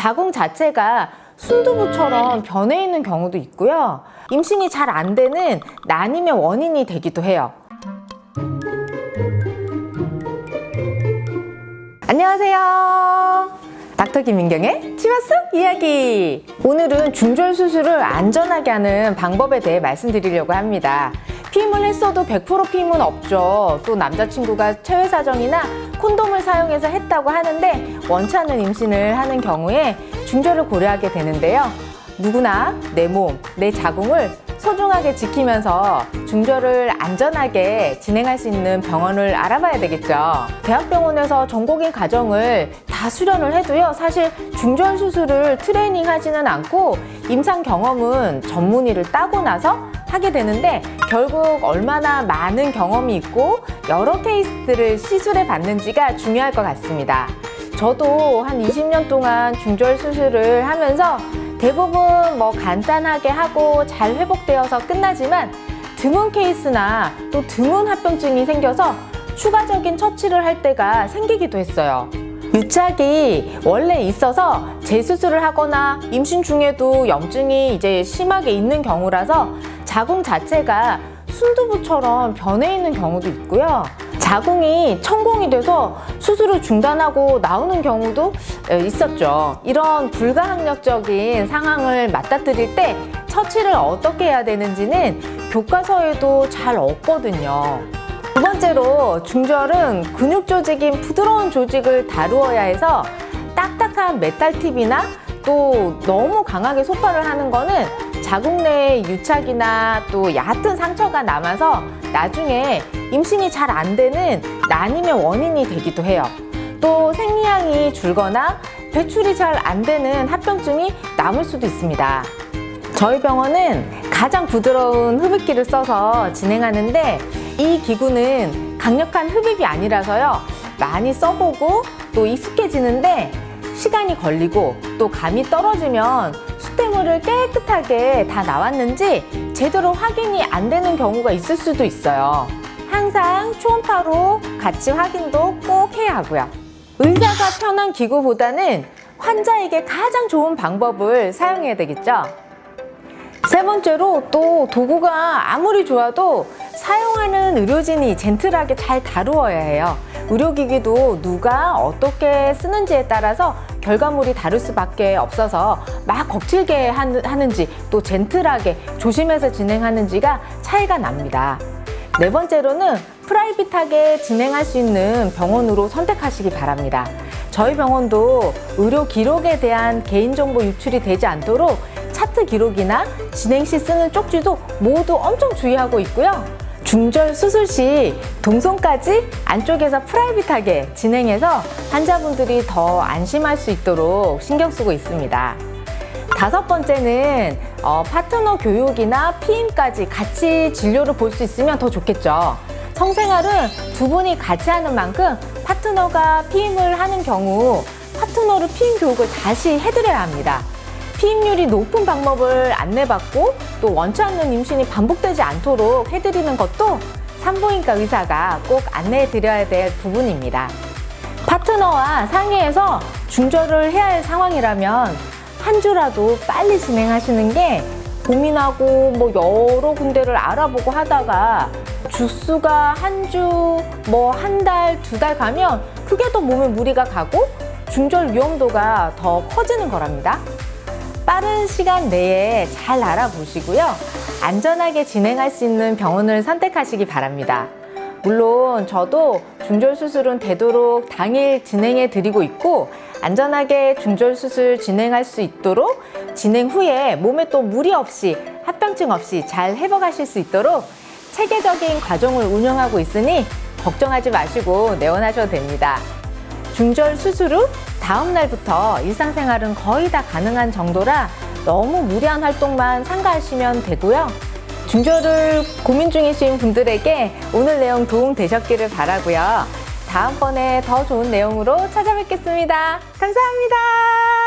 자궁 자체가 순두부처럼 변해 있는 경우도 있고요. 임신이 잘 안 되는 난임의 원인이 되기도 해요. 안녕하세요. 닥터 김민경의 치마스 이야기. 오늘은 중절 수술을 안전하게 하는 방법에 대해 말씀드리려고 합니다. 피임을 했어도 100% 피임은 없죠. 또 남자친구가 체외 사정이나 콘돔을 사용해서 했다고 하는데 원치 않는 임신을 하는 경우에 중절을 고려하게 되는데요. 누구나 내 몸, 내 자궁을 소중하게 지키면서 중절을 안전하게 진행할 수 있는 병원을 알아봐야 되겠죠. 대학병원에서 전공인 과정을 다 수련을 해도요, 사실 중절 수술을 트레이닝 하지는 않고 임상 경험은 전문의를 따고 나서 하게 되는데 결국 얼마나 많은 경험이 있고 여러 케이스들을 시술해 봤는지가 중요할 것 같습니다. 저도 한 20년 동안 중절 수술을 하면서 대부분 뭐 간단하게 하고 잘 회복되어서 끝나지만 드문 케이스나 또 드문 합병증이 생겨서 추가적인 처치를 할 때가 생기기도 했어요. 유착이 원래 있어서 재수술을 하거나 임신 중에도 염증이 이제 심하게 있는 경우라서 자궁 자체가 순두부처럼 변해 있는 경우도 있고요. 자궁이 천공이 돼서 수술을 중단하고 나오는 경우도 있었죠. 이런 불가항력적인 상황을 맞닥뜨릴 때 처치를 어떻게 해야 되는지는 교과서에도 잘 없거든요. 두 번째로 중절은 근육 조직인 부드러운 조직을 다루어야 해서 딱딱한 메탈 팁이나 또 너무 강하게 소파를 하는 거는 자궁 내에 유착이나 또 얕은 상처가 남아서 나중에 임신이 잘 안 되는 난임의 원인이 되기도 해요. 또 생리량이 줄거나 배출이 잘 안 되는 합병증이 남을 수도 있습니다. 저희 병원은 가장 부드러운 흡입기를 써서 진행하는데 이 기구는 강력한 흡입이 아니라서요. 많이 써보고 또 익숙해지는데 시간이 걸리고 또 감이 떨어지면 수태물을 깨끗하게 다 나왔는지 제대로 확인이 안 되는 경우가 있을 수도 있어요. 항상 초음파로 같이 확인도 꼭 해야 하고요. 의사가 편한 기구보다는 환자에게 가장 좋은 방법을 사용해야 되겠죠. 세 번째로 또 도구가 아무리 좋아도 사용하는 의료진이 젠틀하게 잘 다루어야 해요. 의료기기도 누가 어떻게 쓰는지에 따라서 결과물이 다를 수밖에 없어서 막 거칠게 하는지 또 젠틀하게 조심해서 진행하는지가 차이가 납니다. 네 번째로는 프라이빗하게 진행할 수 있는 병원으로 선택하시기 바랍니다. 저희 병원도 의료 기록에 대한 개인정보 유출이 되지 않도록 차트 기록이나 진행 시 쓰는 쪽지도 모두 엄청 주의하고 있고요. 중절 수술 시 동선까지 안쪽에서 프라이빗하게 진행해서 환자분들이 더 안심할 수 있도록 신경 쓰고 있습니다. 다섯 번째는 어, 파트너 교육이나 피임까지 같이 진료를 볼 수 있으면 더 좋겠죠. 성생활은 두 분이 같이 하는 만큼 파트너가 피임을 하는 경우 파트너를 피임 교육을 다시 해드려야 합니다. 피임률이 높은 방법을 안내받고 또 원치 않는 임신이 반복되지 않도록 해드리는 것도 산부인과 의사가 꼭 안내해 드려야 될 부분입니다. 파트너와 상의해서 중절을 해야 할 상황이라면 한 주라도 빨리 진행하시는 게 고민하고 뭐 여러 군데를 알아보고 하다가 주수가 한 주, 뭐 한 달, 두 달 가면 그게 더 몸에 무리가 가고 중절 위험도가 더 커지는 거랍니다. 빠른 시간 내에 잘 알아보시고요. 안전하게 진행할 수 있는 병원을 선택하시기 바랍니다. 물론 저도 중절 수술은 되도록 당일 진행해 드리고 있고 안전하게 중절 수술 진행할 수 있도록 진행 후에 몸에 또 무리 없이 합병증 없이 잘 회복하실 수 있도록 체계적인 과정을 운영하고 있으니 걱정하지 마시고 내원하셔도 됩니다. 중절 수술 후 다음 날부터 일상생활은 거의 다 가능한 정도라 너무 무리한 활동만 삼가하시면 되고요. 중절을 고민 중이신 분들에게 오늘 내용 도움 되셨기를 바라고요. 다음번에 더 좋은 내용으로 찾아뵙겠습니다. 감사합니다.